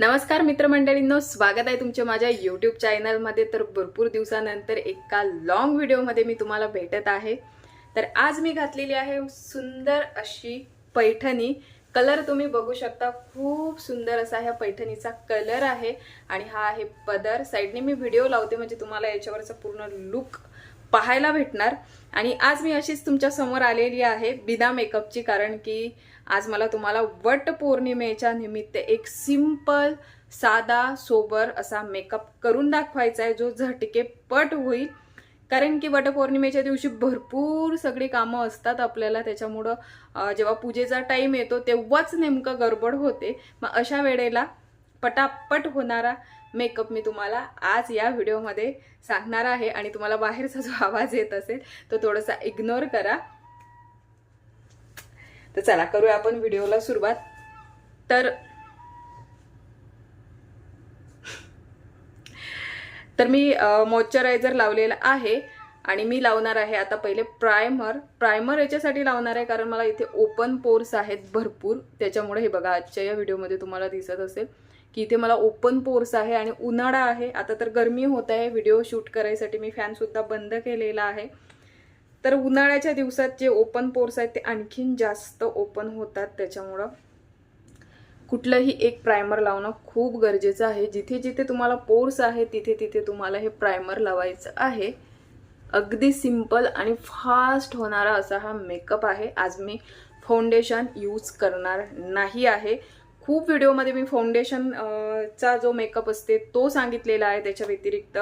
नमस्कार मित्रमंडळींनो स्वागत आहे तुमच्या माझ्या यूट्यूब चॅनलमध्ये तर भरपूर दिवसानंतर एका लॉंग व्हिडिओमध्ये मी तुम्हाला भेटत आहे. तर आज मी घातलेली आहे सुंदर अशी पैठणी. कलर तुम्ही बघू शकता खूप सुंदर असा ह्या पैठणीचा कलर आहे. आणि हा आहे पदर. साईडने मी व्हिडिओ लावते म्हणजे तुम्हाला याच्यावरचा पूर्ण लुक पाहायला भेटणार. आणि आज मी अशीच तुमच्यासमोर आलेली आहे बिना मेकअपची कारण की आज मला तुम्हाला वट पौर्णिमेच्या निमित्त एक सिंपल साधा सोबर असा मेकअप करून दाखवायचा आहे जो झटके पट होईल. कारण की वटपौर्णिमेच्या दिवशी भरपूर सगळी कामं असतात आपल्याला त्याच्यामुळं जेव्हा पूजेचा टाईम येतो तेव्हाच नेमकं गडबड होते. मग अशा वेळेला पटापट होणारा मेकअप मी तुम्हाला आज या व्हिडिओमध्ये सांगणार आहे आणि तुम्हाला बाहेरचा जो आवाज येत असेल तो थोडासा इग्नोर करा. तर चला करूया आपण व्हिडिओला सुरुवात. तर तर मी मॉइश्चरायझर लावलेला आहे आणि मी लावणार आहे आता पहिले प्रायमर प्रायमर याच्यासाठी लावणार आहे कारण मला इथे ओपन पोर्स आहेत भरपूर. त्याच्यामुळे हे बघा आजच्या या व्हिडिओमध्ये तुम्हाला दिसत असेल. की इथे मला ओपन पोर्स आहे आणि उन्हाळा आहे. आता तर गरमी होत आहे. व्हिडिओ शूट करायसाठी मी फॅनसुद्धा बंद केलेला आहे. तर उन्हाळ्याच्या दिवसात जे ओपन पोर्स आहेत ते आणखीन जास्त ओपन होतात त्याच्यामुळं. कुठलंही एक प्रायमर लावणं खूप गरजेचं आहे. जिथे जिथे तुम्हाला पोर्स आहे तिथे तिथे तुम्हाला हे प्रायमर लावायचं आहे. अगदी सिंपल आणि फास्ट होणारा असा हा मेकअप आहे. आज मी फाउंडेशन यूज करणार नाही आहे. खूप व्हिडिओमध्ये मी फाउंडेशन चा जो मेकअप असते तो सांगितलेला आहे त्याच्या व्यतिरिक्त.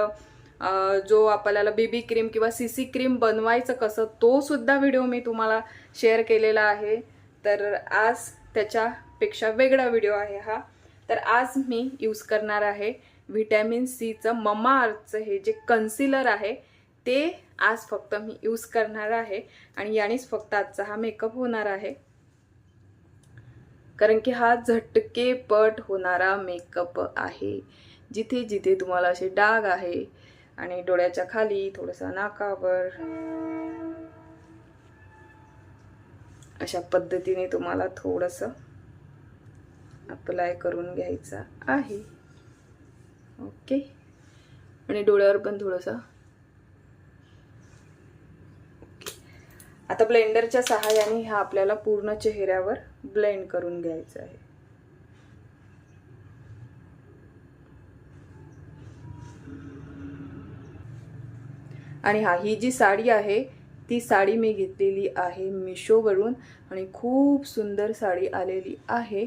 जो आपल्याला बीबी क्रीम किंवा सी सी क्रीम बनवायचं कसं तो सुद्धा व्हिडिओ मी तुम्हाला शेअर केलेला आहे. तर आज त्याच्यापेक्षा वेगळा व्हिडिओ आहे हा. तर आज मी यूज करणार आहे व्हिटॅमिन सीचं ममा अर्थचं हे जे कन्सिलर आहे ते आज फक्त मी यूज करणार आहे. आणि यानेच फक्त आजचा हा मेकअप होणार आहे. कारण की हा झटकेपट होणारा मेकअप आहे. जिथे जिथे तुम्हाला असे डाग आहे आणि डोळ्याच्या खाली थोडंसं नाकावर अशा पद्धतीने तुम्हाला थोडंसं अप्लाय करून घ्यायचा आहे. ओके आणि डोळ्यावर पण थोडंसं. आता ब्लेंडरच्या सहाय्याने हा आपल्याला पूर्ण चेहऱ्यावर ब्लेंड करून घ्यायचा आहे. आणि हा ही जी साडी आहे ती साडी मी घेतलेली आहे मिशोवरून आणि खूप सुंदर साडी आलेली आहे.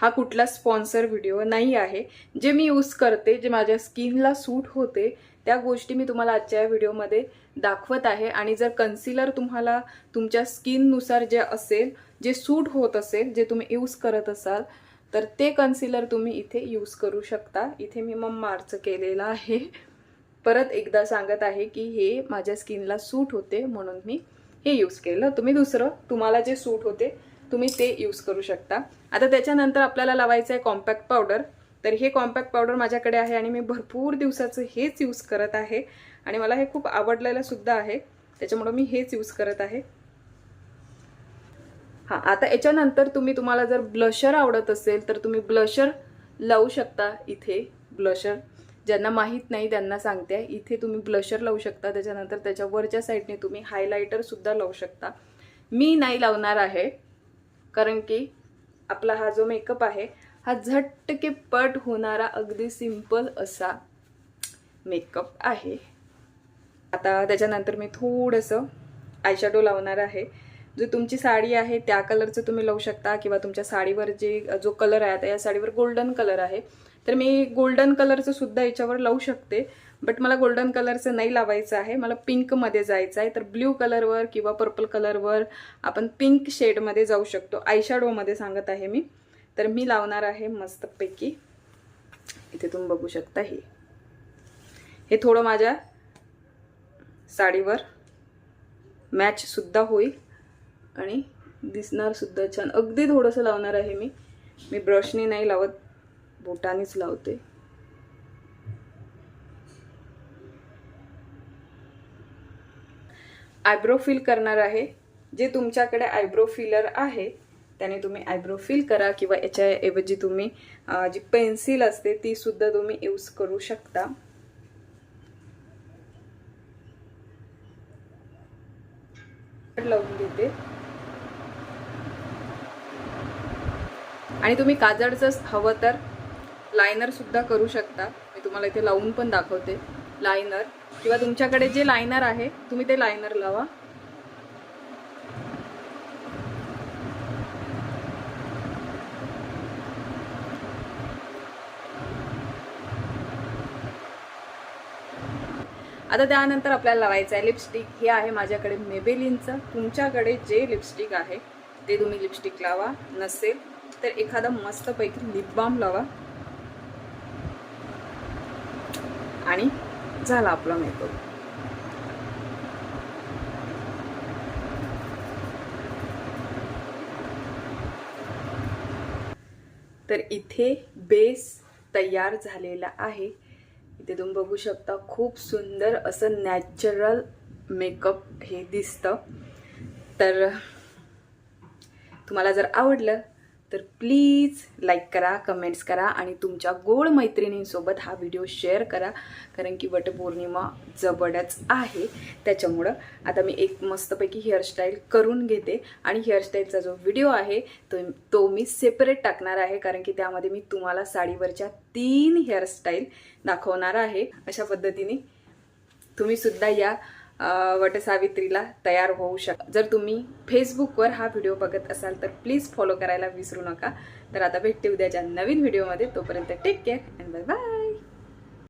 हा कुठला स्पॉन्सर व्हिडिओ नाही आहे. जे मी यूज करते जे माझ्या स्किनला सूट होते त्या गोष्टी मी तुम्हाला आजच्या या व्हिडिओमध्ये दाखवत आहे. आणि जर कन्सिलर तुम्हाला तुमच्या स्किननुसार जे असेल जे सूट होत असेल जे तुम्ही यूज करत असाल तर ते कन्सिलर तुम्ही इथे यूज करू शकता. इथे मी मग मार्च केलेला आहे. परत एकदा सांगत आहे की हे माझ्या स्किनला सूट होते म्हणून मी हे यूज केलं. तुम्ही दुसरं तुम्हाला जे सूट होते तुम्ही ते यूज करू शकता. आता त्याच्यानंतर आपल्याला लावायचं आहे कॉम्पॅक्ट पावडर तर हे कॉम्पॅक्ट पावडर माझ्याकडे आहे आणि मी भरपूर दिवसाचं हेच यूज करत आहे. आणि मला हे खूप आवडलेलं सुद्धा आहे. त्याच्यामुळं मी हेच यूज करत आहे. हां आता याच्यानंतर तुम्ही तुम्हाला जर ब्लशर आवडत असेल तर तुम्ही ब्लशर लावू शकता इथे ब्लशर ज्यांना माहीत नाही त्यांना सांगते. इथे तुम्ही ब्लशर लावू शकता. त्याच्यानंतर त्याच्या वरच्या साईडने तुम्ही हायलायटरसुद्धा लावू शकता. मी नाही लावणार आहे कारण की आपला हा जो मेकअप आहे हा झटके पट होणारा अगदी सिंपल असा मेकअप आहे. आता त्याच्यानंतर मी थोडंसं आयशॅडो लावणार आहे. जो तुमची साडी आहे त्या कलरचं तुम्ही लावू शकता किंवा तुमच्या साडीवर जे जो कलर आहे आता या साडीवर गोल्डन कलर आहे. तर मी गोल्डन कलरचं सुद्धा याच्यावर लावू शकते. बट मला गोल्डन कलरचं नाही लावायचं आहे. मला पिंकमध्ये जायचं आहे. तर ब्ल्यू कलरवर किंवा पर्पल कलरवर आपण पिंक शेडमध्ये जाऊ शकतो. आयशॅडोमध्ये सांगत आहे मी. तर मी लावणार आहे मस्तपैकी. इथे तुम्ही बघू शकता हे. हे थोडं माझ्या साडीवर मॅचसुद्धा होईल आणि दिसणारसुद्धा छान. अगदी थोडंसं लावणार आहे मी. मी ब्रशने नाही लावत बोटानेच लावते. आयब्रो फिल करणार आहे. जे तुमच्याकडे आयब्रो फिलर आहे त्याने तुम्ही आयब्रो फिल करा किंवा याच्याऐवजी तुम्ही जी पेन्सिल असते ती सुद्धा तुम्ही यूज करू शकता. लावून देते. आणि तुम्ही काजळचंच हवं तर लायनर सुद्धा करू शकता. मी तुम्हाला इथे लावून पण दाखवते. लायनर किंवा तुमच्याकडे जे लायनर आहे तुम्ही ते लायनर लावा. आता त्यानंतर आपल्याला लावायचं आहे लिपस्टिक हे आहे माझ्याकडे मेबेलिनचं तुमच्याकडे जे लिपस्टिक आहे ते तुम्ही लिपस्टिक लावा. नसेल तर एखादा मस्तपैकी लिप बाम लावा. आणि झाला आपला मेकअप तर इथे बेस तयार झालेला आहे. इथे तुम्ही बघू शकता खूप सुंदर असं नॅचरल मेकअप हे दिसतं. तर तुम्हाला जर आवडलं तर प्लीज लाईक करा कमेंट्स करा आणि तुमच्या गोड मैत्रिणींसोबत हा व्हिडिओ शेअर करा कारण की वटपौर्णिमा जवळच आहे. त्याच्यामुळं आता मी एक मस्तपैकी हेअरस्टाईल करून घेते आणि हेअरस्टाईलचा जो व्हिडिओ आहे तो तो मी सेपरेट टाकणार आहे कारण की त्यामध्ये मी तुम्हाला साडीवरच्या तीन हेअरस्टाईल दाखवणार आहे. अशा पद्धतीने तुम्हीसुद्धा या वटसावित्रीला तयार होऊ शक जर तुम्ही फेसबुकवर हा व्हिडिओ बघत असाल तर प्लीज फॉलो करायला विसरू नका. तर आता भेटते उद्याच्या नवीन व्हिडिओमध्ये तोपर्यंत take care and bye bye